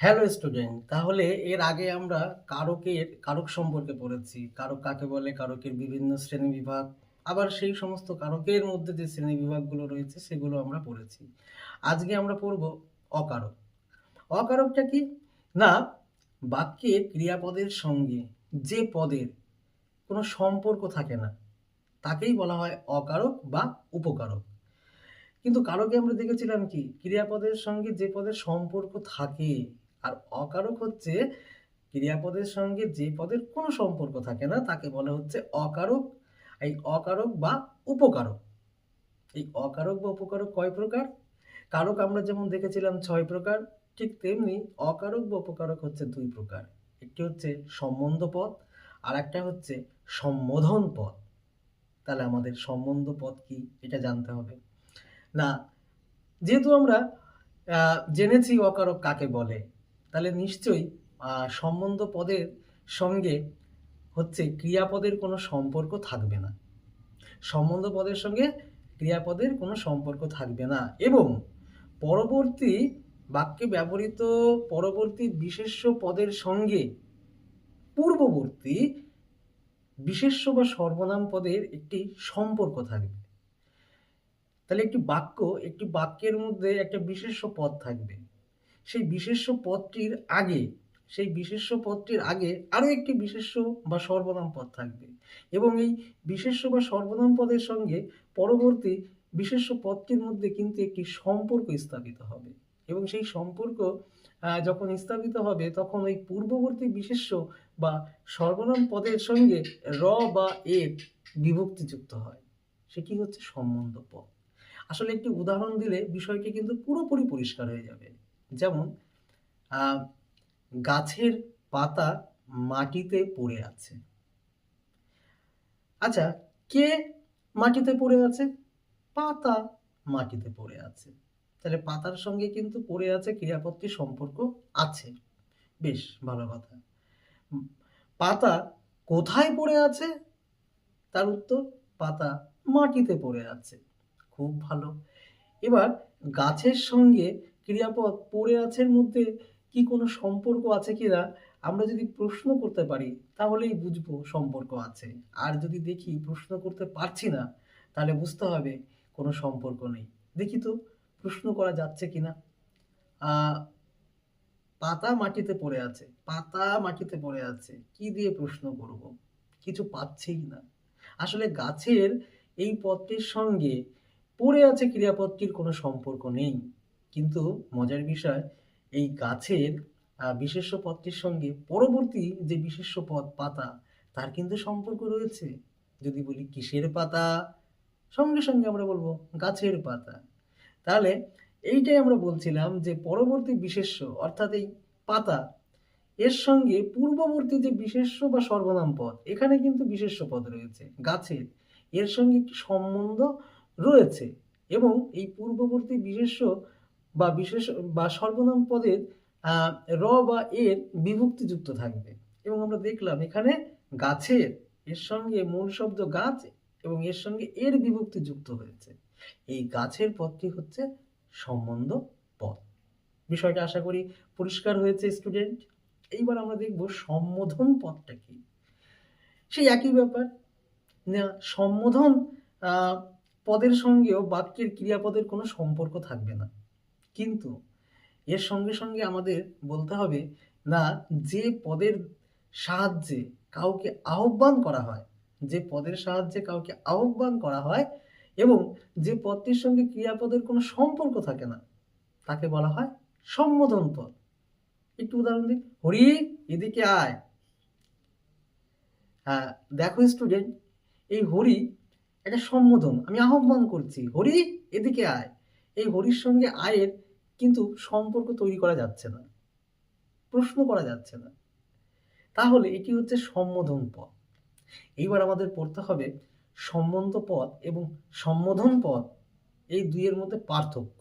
Hello student, তাহলে এর আগে আমরা কারকের কারক সম্পর্কে পড়েছি। কারক কাকে বলে? কারকের বিভিন্ন শ্রেণি বিভাগ। আবার সেই সমস্ত কারকের মধ্যে যে শ্রেণি বিভাগগুলো রয়েছে, সেগুলো আমরা পড়েছি। আজকে আমরা পড়ব অকারক। অকারকটা কি? না, বাক্যের ক্রিয়াপদের সঙ্গে যে পদের কোনো সম্পর্ক থাকে না, তাকেই বলা হয় অকারক বা উপকারক। কিন্তু কারকে আমরা দেখেছিলাম কি? ক্রিয়াপদের সঙ্গে যে পদের সম্পর্ক থাকে আর অকারক হচ্ছে ক্রিয়াপদের সঙ্গে যে পদের কোনো সম্পর্ক থাকে না, তাকে বলা হচ্ছে অকারক। এই অকারক বা উপকারক। এই অকারক বা উপকারক কয় প্রকার? কারক আমরা যেমন দেখেছিলাম ছয় প্রকার, ঠিক তেমনি অকারক বা উপকারক হচ্ছে দুই প্রকার। একটি হচ্ছে সম্বন্ধ পদ, আর একটা হচ্ছে সম্বোধন পদ। তাহলে আমাদের সম্বন্ধ পদ কি? এটা জানতে হবে। না, যেহেতু আমরা জেনেছি অকারক কাকে বলে তাহলে নিশ্চয়ই সম্বন্ধ পদের সঙ্গে হচ্ছে ক্রিয়াপদের কোনো সম্পর্ক থাকবে না। সম্বন্ধ পদের সঙ্গে ক্রিয়াপদের কোনো সম্পর্ক থাকবে না এবং পরবর্তী বাক্যে ব্যবহৃত পরবর্তী বিশেষ্য পদের সঙ্গে পূর্ববর্তী বিশেষ্য বা সর্বনাম পদের একটি সম্পর্ক থাকবে। তাহলে একটি বাক্য, একটি বাক্যের মধ্যে একটা বিশেষ্য পদ থাকবে। সেই বিশেষ্য পদটির আগে, সেই বিশেষ্য পদটির আগে আরও একটি বিশেষ্য বা সর্বনাম পদ থাকবে। এবং এই বিশেষ্য বা সর্বনাম পদের সঙ্গে পরবর্তী বিশেষ্য পদটির মধ্যে কিন্তু একটি সম্পর্ক স্থাপিত হবে। এবং সেই সম্পর্ক যখন স্থাপিত হবে, তখন ওই পূর্ববর্তী বিশেষ্য বা সর্বনাম পদের সঙ্গে র বা এর বিভক্তিযুক্ত হয়। সে সেটি হচ্ছে সম্বন্ধ পদ। আসলে একটি উদাহরণ দিলে বিষয়টি কিন্তু পুরোপুরি পরিষ্কার হয়ে যাবে। যেমন গাছের পাতা মাটিতে পড়ে আছে। আচ্ছা কে মাটিতে পড়ে আছে? পাতা মাটিতে পড়ে আছে। তাহলে পাতার সঙ্গে কিন্তু পড়ে আছে ক্রিয়াপদটির সম্পর্ক আছে। বেশ, ভালো কথা। পাতা কোথায় পড়ে আছে? তার উত্তর, পাতা মাটিতে পড়ে আছে। খুব ভালো। এবার গাছের সঙ্গে ক্রিয়াপদ পড়ে আছের মধ্যে কি কোনো সম্পর্ক আছে কিনা আমরা যদি প্রশ্ন করতে পারি, তাহলেই বুঝব সম্পর্ক আছে। আর যদি দেখি প্রশ্ন করতে পারছি না, তাহলে বুঝতে হবে কোনো সম্পর্ক নেই। দেখি তো, প্রশ্ন করা যাচ্ছে কিনা পাতা মাটিতে পড়ে আছে। পাতা মাটিতে পড়ে আছে। কি দিয়ে প্রশ্ন করব? কিছু পাচ্ছেই না। আসলে গাছের এই পদটির সঙ্গে পড়ে আছে ক্রিয়াপদটির কোনো সম্পর্ক নেই। কিন্তু মজার বিষয়, এই গাছের বিশেষ্য পদটির সঙ্গে পরবর্তী যে বিশেষ্য পদ পাতা, তার কিন্তু সম্পর্ক রয়েছে। যদি বলি কিসের পাতা? সঙ্গে সঙ্গে আমরা বলব গাছের পাতা। তাহলে এইটাই আমরা বলছিলাম যে পরবর্তী বিশেষ্য, অর্থাৎ এই পাতা, এর সঙ্গে পূর্ববর্তী যে বিশেষ্য বা সর্বনাম পদ এখানে কিন্তু বিশেষ্য পদ রয়েছে, গাছের। এর সঙ্গে একটি সম্বন্ধ রয়েছে? এবং এই পূর্ববর্তী বিশেষ্য বা বিশেষ, বা সর্বনাম পদের র বা এর বিভক্তিযুক্ত থাকবে। এবং আমরা দেখলাম এখানে গাছের, এর সঙ্গে মূল শব্দ গাছ এবং এর সঙ্গে এর বিভক্তি যুক্ত হয়েছে। এই গাছের পদটি হচ্ছে সম্বন্ধ পদ। বিষয়টা আশা করি পরিষ্কার হয়েছে স্টুডেন্ট এইবার আমরা দেখব সম্বোধন পদটা কি। সেই একই ব্যাপার। না, সম্বোধন পদের সঙ্গেও বাক্যের ক্রিয়াপদের কোনো সম্পর্ক থাকবে না। কিন্তু এর সঙ্গে সঙ্গে আমাদের বলতে হবে, না, যে পদের সাহায্যে কাউকে আহ্বান করা হয়, যে পদের সাহায্যে কাউকে আহ্বান করা হয় এবং যে পদটির সঙ্গে ক্রিয়াপদের কোনো সম্পর্ক থাকে না, তাকে বলা হয় সম্বোধন পদ। একটু উদাহরণ দিই, হরি, এদিকে আয়। হ্যাঁ দেখো স্টুডেন্ট এই হরি একটা সম্বোধন, আমি আহ্বান করছি, হরি, এদিকে আয়। এই হরির সঙ্গে আয়ের কিন্তু সম্পর্ক তৈরি করা যাচ্ছে না। প্রশ্ন করা যাচ্ছে না। তাহলে এটি হচ্ছে সম্বোধন পদ এইবার আমাদের পড়তে হবে সম্বন্ধ পদ এবং সম্বোধন পদ এই দুইয়ের মধ্যে পার্থক্য।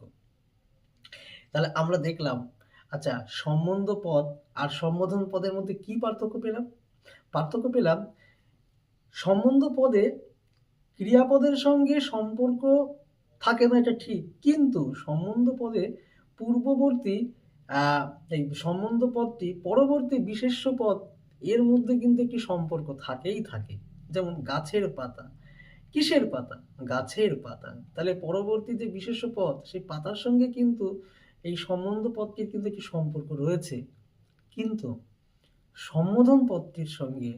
তাহলে আমরা দেখলাম আচ্ছা সম্বন্ধ পদ আর সম্বোধন পদের মধ্যে কি পার্থক্য পেলাম? পার্থক্য পেলাম, সম্বন্ধ পদে ক্রিয়াপদের সঙ্গে সম্পর্ক থাকে না এটা ঠিক, কিন্তু সম্বন্ধ পদে পূর্ববর্তী এই সম্বন্ধ পদটি পরবর্তী বিশেষ্য পদ এর মধ্যে কিন্তু একটি সম্পর্ক থাকেই থাকে। যেমন গাছের পাতা। কিসের পাতা? গাছের পাতা। তাহলে পরবর্তী যে বিশেষ্য পদ, সেই পাতার সঙ্গে কিন্তু এই সম্বন্ধ পদটির কিন্তু একটি সম্পর্ক রয়েছে। কিন্তু সম্বোধন পদটির সঙ্গে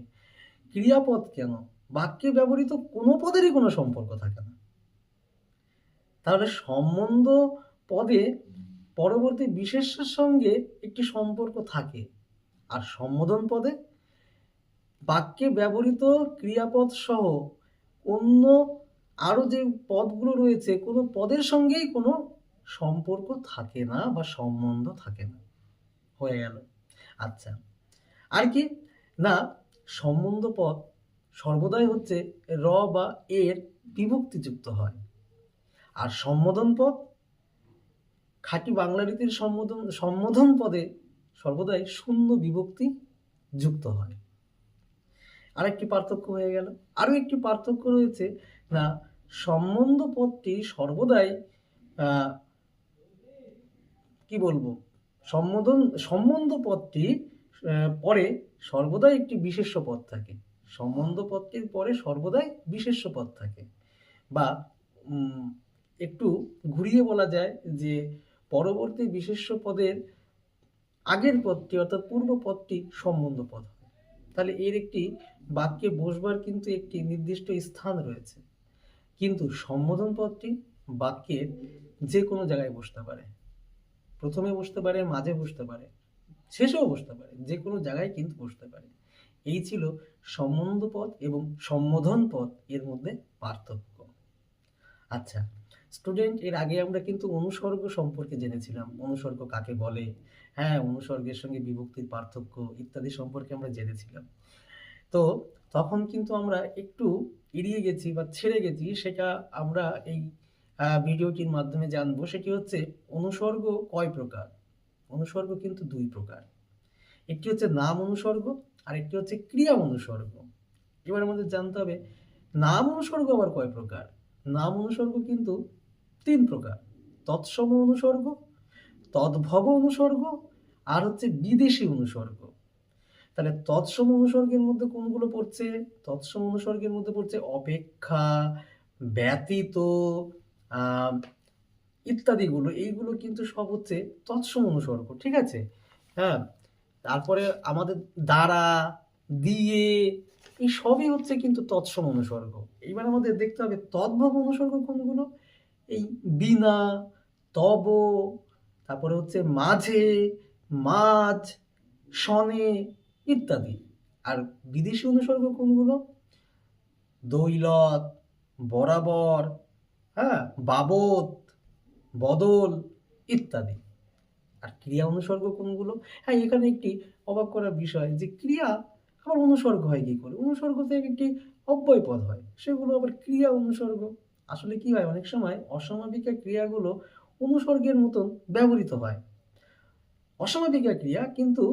ক্রিয়াপদ কেন? বাক্যে ব্যবহৃত কোনো পদেরই কোনো সম্পর্ক থাকে না। তাহলে সম্বন্ধ পদে পরবর্তী বিশেষ্যের সঙ্গে একটি সম্পর্ক থাকে। আর সম্বোধন পদে বাক্যে ব্যবহৃত ক্রিয়াপদ সহ অন্য আরও যে পদগুলো রয়েছে, কোনো পদের সঙ্গেই কোনো সম্পর্ক থাকে না বা সম্বন্ধ থাকে না। হয়ে গেল। আচ্ছা। আর কি? না, সম্বন্ধ পদ সর্বদাই হচ্ছে র বা এর বিভক্তিযুক্ত হয়। আর সম্বোধন পদ খাঁটি বাংলা রীতির সম্বোধন সম্বোধন পদে সর্বদাই শূন্য বিভক্তি যুক্ত হয়। আরেকটি পার্থক্য হয়ে গেল। আরও একটি পার্থক্য রয়েছে না, সম্বন্ধ পদটি সর্বদাই কি বলব? সম্বোধন, সম্বন্ধ পদটি পরে সর্বদাই একটি বিশেষ্য পদ থাকে। সম্বন্ধ পদটির পরে সর্বদাই বিশেষ্য পদ থাকে। বা একটু ঘুরিয়ে বলা যায় যে পরবর্তী বিশেষ্য পদের আগের পদটি অর্থাৎ পূর্ব পদটি সম্বন্ধ পদ তাহলে এর একটি বাক্যে বসবার কিন্তু একটি নির্দিষ্ট স্থান রয়েছে। কিন্তু সম্বোধন পদটি বাক্যের যে কোনো জায়গায় বসতে পারে। প্রথমে বসতে পারে, মাঝে বসতে পারে, শেষেও বসতে পারে যে কোনো জায়গায় কিন্তু বসতে পারে। এই ছিল সম্বন্ধ পদ এবং সম্বোধন পদ এর মধ্যে পার্থক্য। আচ্ছা স্টুডেন্ট এর আগে আমরা কিন্তু অনুসর্গ সম্পর্কে জেনেছিলাম। অনুসর্গ কাকে বলে? হ্যাঁ অনুসর্গের সঙ্গে বিভক্তির পার্থক্য ইত্যাদি সম্পর্কে আমরা জেনেছিলাম। তো তখন কিন্তু আমরা একটু এড়িয়ে গেছি বা ছেড়ে গেছি, সেটা আমরা এই ভিডিওটির মাধ্যমে জানব। সেটি হচ্ছে অনুসর্গ কয় প্রকার? অনুসর্গ কিন্তু দুই প্রকার। একটি হচ্ছে নাম অনুসর্গ আর একটি হচ্ছে ক্রিয়া অনুসর্গ। এবার আমাদের জানতে হবে, নাম অনুসর্গ আবার কয় প্রকার? নাম অনুসর্গ কিন্তু তিন প্রকার। তৎসম অনুসর্গ, তদ্ভব অনুসর্গ, আর হচ্ছে বিদেশি অনুসর্গ। তাহলে তৎসম অনুসর্গের মধ্যে কোনগুলো পড়ছে? তৎসম অনুসর্গের মধ্যে পড়ছে অপেক্ষা, ব্যতীত ইত্যাদিগুলো। এইগুলো কিন্তু সব হচ্ছে তৎসম অনুসর্গ, ঠিক আছে? হ্যাঁ? তারপরে আমাদের দ্বারা, দিয়ে এই সবই হচ্ছে কিন্তু তৎসম অনুসর্গ। এইবার আমাদের দেখতে হবে তদ্ভব অনুসর্গ কোনগুলো? এই বিনা, তব, তারপরে হচ্ছে মাঝে মাছ সনে ইত্যাদি। আর বিদেশি অনুসর্গ কোনগুলো? দৈলত, বরাবর হ্যাঁ বাবদ, বদল ইত্যাদি। আর ক্রিয়া অনুসর্গ কোনগুলো? হ্যাঁ এখানে একটি অবাক করার বিষয় যে ক্রিয়া আবার অনুসর্গ হয় কি করে? অনুসর্গ থেকে একটি অব্যয় পদ হয়। সেগুলো আবার ক্রিয়া অনুসর্গ। আসলে কি হয়? অনেক সময় অসমাপিকা ক্রিয়াগুলো অনুসর্গের মতন ব্যবহৃত হয়। অসমাপিকা ক্রিয়া কিন্তু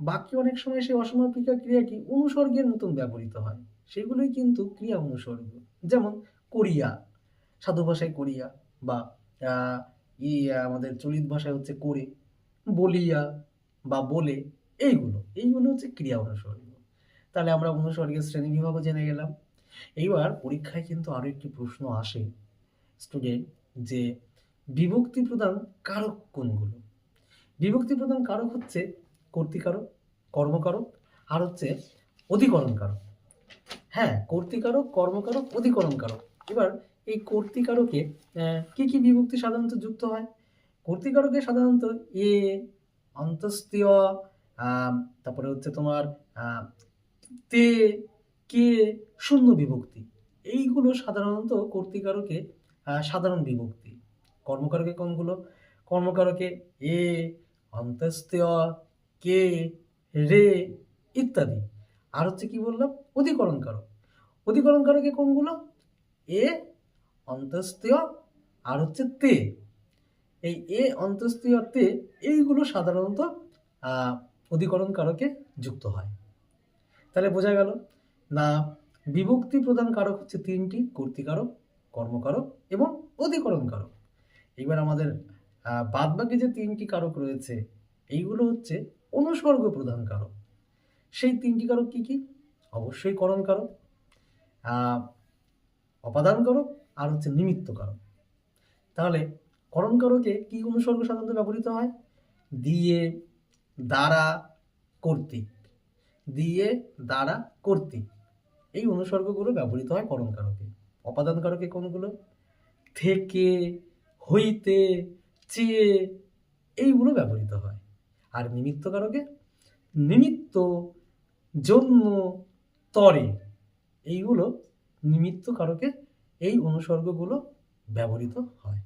বাক্যে অনেক সময় সেই অসমাপিকা ক্রিয়াটি অনুসর্গের মতন ব্যবহৃত হয়। সেগুলোই কিন্তু ক্রিয়া অনুসর্গ। যেমন করিয়া। সাধু ভাষায় করিয়া বা ই আমাদের চলিত ভাষায় হচ্ছে করে। বলিয়া বা বলে এইগুলো। এইগুলো হচ্ছে ক্রিয়া অনুসর্গ। তাহলে আমরা অনুসর্গের শ্রেণি বিভাগও জেনে গেলাম। এইবার পরীক্ষায় কিন্তু আরও একটি প্রশ্ন আসে স্টুডেন্ট যে বিভক্তি প্রদান কারক কোনগুলো? বিভক্তি প্রদান কারক হচ্ছে কর্তিকারক, কর্মকারক, আর হচ্ছে অধিকরণ কারক হ্যাঁ কর্তিকারক, কর্মকারক অধিকরণ কারক এবার এই কর্তিকারকে কি কি বিভক্তি সাধারণত যুক্ত হয়? কর্তিকারকে সাধারণত এ অন্তস্তীয় তারপরে হচ্ছে তোমার তে কে শূন্য বিভক্তি? এইগুলো সাধারণত কর্তিকারকে সাধারণ বিভক্তি। কর্মকারকে কোনগুলো? কর্মকারকে এ অন্তস্তীয় কে, রে ইত্যাদি। আর হচ্ছে কি বললাম? অধিকরণ কারক অধিকরণ কারকে কোনগুলো? এ অন্তস্তীয় আর হচ্ছে তে। এই এ অন্তস্তীয় তে, এইগুলো সাধারণত অধিকরণ কারকে যুক্ত হয়। তাহলে বোঝা গেল, না, বিভক্তি প্রধান কারক হচ্ছে তিনটি কর্তিকারক কর্মকারক এবং অধিকরণ কারক। এবার আমাদের বাদ বাকি যে তিনটি কারক রয়েছে, এইগুলো হচ্ছে অনুসর্গ প্রধান কারক। সেই তিনটি কারক কি কি? অবশ্যই করণ কারক অপাদান কারক আর হচ্ছে নিমিত্ত কারক। তাহলে করণ কারকে কি অনুসর্গ সাধারণত ব্যবহৃত হয়? দিয়ে, দ্বারা, কর্তৃক। দিয়ে, দ্বারা কর্তৃক এই অনুসর্গগুলো ব্যবহৃত হয় করণ কারকে অপাদান কারকে কোনগুলো? থেকে, হইতে, চেয়ে, এইগুলো ব্যবহৃত হয়। আর নিমিত্ত কারকে নিমিত্ত, জন্য, তরে। এইগুলো নিমিত্ত কারকে এই অনুসর্গগুলো ব্যবহৃত হয়।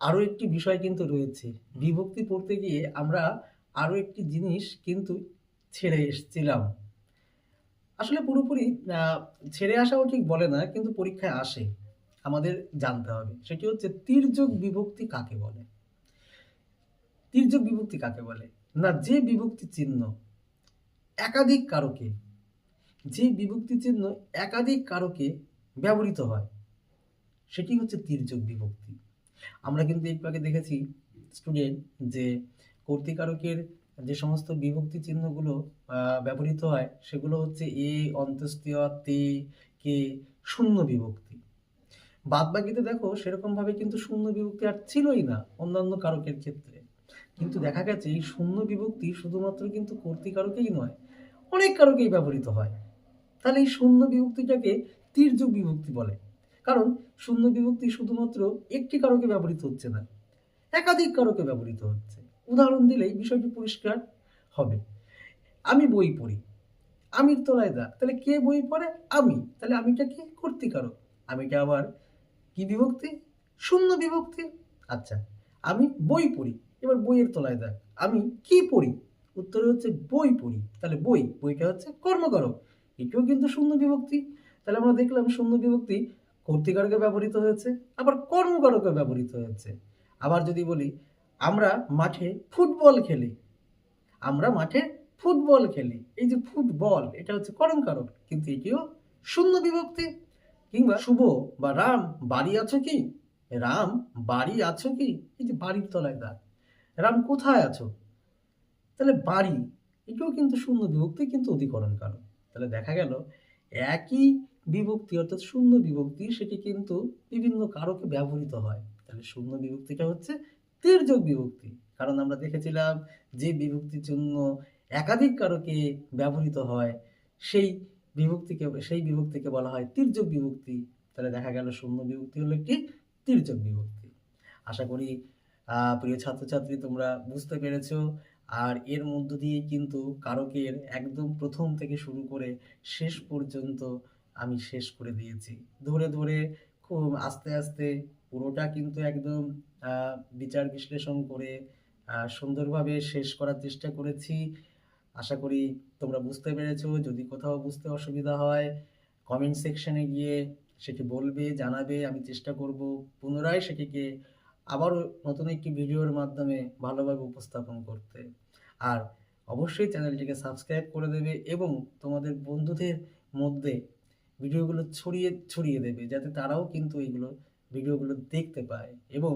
আরও একটি বিষয় কিন্তু রয়েছে। বিভক্তি পড়তে গিয়ে আমরা আরও একটি জিনিস কিন্তু ছেড়ে এসেছিলাম। আসলে পুরোপুরি ছেড়ে আসাও ঠিক বলে না, কিন্তু পরীক্ষায় আসে। আমাদের জানতে হবে। সেটি হচ্ছে তির্যক বিভক্তি কাকে বলে? তির্যক বিভক্তি কাকে বলে? না, যে বিভক্তি চিহ্ন একাধিক কারকে, যে বিভক্তি চিহ্ন একাধিক কারকে ব্যবহৃত হয়, সেটি হচ্ছে তির্যক বিভক্তি। আমরা কিন্তু একটু আগে দেখেছি স্টুডেন্ট যে কর্তৃকারকের যে সমস্ত বিভক্তি চিহ্নগুলো ব্যবহৃত হয়, সেগুলো হচ্ছে এ অন্ত্যেষ্টিয় তে কে, শূন্য বিভক্তি। বাদ বাকিতে দেখো, সেরকমভাবে কিন্তু শূন্য বিভক্তি আর ছিলই না অন্যান্য কারকের ক্ষেত্রে। কিন্তু দেখা গেছে, এই শূন্য বিভক্তি শুধুমাত্র কিন্তু কর্তৃকারকেই নয়, অনেক কারকেই ব্যবহৃত হয়। তাহলে এই শূন্য বিভক্তিটাকে তির্যক বিভক্তি বলে। কারণ শূন্য বিভক্তি শুধুমাত্র একটি কারকে ব্যবহৃত হচ্ছে না, একাধিক কারকে ব্যবহৃত হচ্ছে। উদাহরণ দিলেই বিষয়টি পরিষ্কার হবে। আমি বই পড়ি। আমির তলায় দা তাহলে কে বই পড়ে? আমি। তাহলে আমিটা কি? কর্তৃকারক। আমিটা আবার কি বিভক্তি? শূন্য বিভক্তি। আচ্ছা আমি বই পড়ি। এবার বইয়ের তলায় দেখ আমি কি পড়ি? উত্তরে হচ্ছে বই পড়ি। তাহলে বই, বইটা হচ্ছে কর্মকারক। এটিও কিন্তু শূন্য বিভক্তি। তাহলে আমরা দেখলাম শূন্য বিভক্তি কর্তৃকারকে ব্যবহৃত হয়েছে, আবার কর্মকারকে ব্যবহৃত হয়েছে। আবার যদি বলি আমরা মাঠে ফুটবল খেলি। আমরা মাঠে ফুটবল খেলি। এই যে ফুটবল, এটা হচ্ছে করণকারক কিন্তু এটিও শূন্য বিভক্তি। কিংবা শুভ বা রাম, বাড়ি আছো কি? রাম, বাড়ি আছো কি? এই যে বাড়ির তলায় দাঁড়। রাম, কোথায় আছো? তাহলে বাড়ি এটাও কিন্তু শূন্য বিভক্তি, কিন্তু অধিকরণ কারণ। তাহলে দেখা গেল, একই বিভক্তি, অর্থাৎ শূন্য বিভক্তি, সেটি কিন্তু বিভিন্ন কারকে ব্যবহৃত হয়। তাহলে শূন্য বিভক্তিটা হচ্ছে তির্যক বিভক্তি। কারণ আমরা দেখেছিলাম যে বিভক্তির জন্য একাধিক কারকে ব্যবহৃত হয়, সেই বিভক্তিকে সেই বিভক্তিকে বলা হয় তির্যক বিভক্তি। তাহলে দেখা গেল শূন্য বিভক্তি হলো একটি তির্যক বিভক্তি। আশা করি প্রিয় ছাত্রছাত্রী তোমরা বুঝতে পেরেছ। আর এর মধ্য দিয়ে কিন্তু কারকের একদম প্রথম থেকে শুরু করে শেষ পর্যন্ত আমি শেষ করে দিয়েছি। ধরে ধরে খুব আস্তে আস্তে পুরোটা কিন্তু একদম বিচার বিশ্লেষণ করে সুন্দরভাবে শেষ করার চেষ্টা করেছি। আশা করি তোমরা বুঝতে পেরেছ। যদি কোথাও বুঝতে অসুবিধা হয় কমেন্ট সেকশনে গিয়ে সেটি বলবে, জানাবে, আমি চেষ্টা করব পুনরায় সেটিকে আবারও নতুন একটি ভিডিওর মাধ্যমে ভালোভাবে উপস্থাপন করতে। আর অবশ্যই চ্যানেলটিকে সাবস্ক্রাইব করে দেবে এবং তোমাদের বন্ধুদের মধ্যে ভিডিওগুলো ছড়িয়ে ছড়িয়ে দেবে, যাতে তারাও কিন্তু এইগুলো ভিডিওগুলো দেখতে পায়। এবং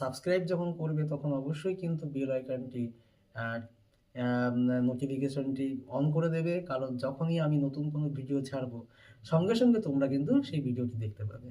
সাবস্ক্রাইব যখন করবে তখন অবশ্যই কিন্তু বেল আইকনটি নোটিফিকেশনটি অন করে দেবে। কারণ যখনই আমি নতুন কোনো ভিডিও ছাড়বো, সঙ্গে সঙ্গে তোমরা কিন্তু সেই ভিডিওটি দেখতে পাবে।